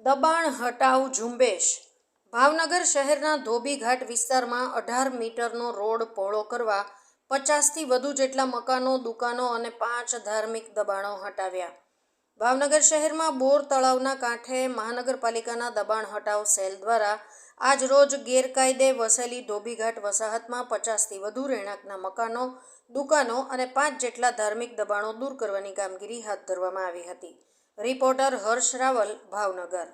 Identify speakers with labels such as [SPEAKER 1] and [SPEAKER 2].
[SPEAKER 1] દબાણ હટાવ ઝુંબેશ. ભાવનગર શહેરના ધોબીઘાટ વિસ્તારમાં અઢાર મીટરનો રોડ પહોળો કરવા પચાસથી વધુ જેટલા મકાનો, દુકાનો અને પાંચ ધાર્મિક દબાણો હટાવ્યા. ભાવનગર શહેરમાં બોર તળાવના કાંઠે મહાનગરપાલિકાના દબાણ હટાવ સેલ દ્વારા આજ રોજ ગેરકાયદે વસેલી ધોબીઘાટ વસાહતમાં પચાસથી વધુ રહેણાંકના મકાનો, દુકાનો અને પાંચ જેટલા ધાર્મિક દબાણો દૂર કરવાની કામગીરી હાથ ધરવામાં આવી હતી. રિપોર્ટર હર્ષ રાવલ ભાવનગર.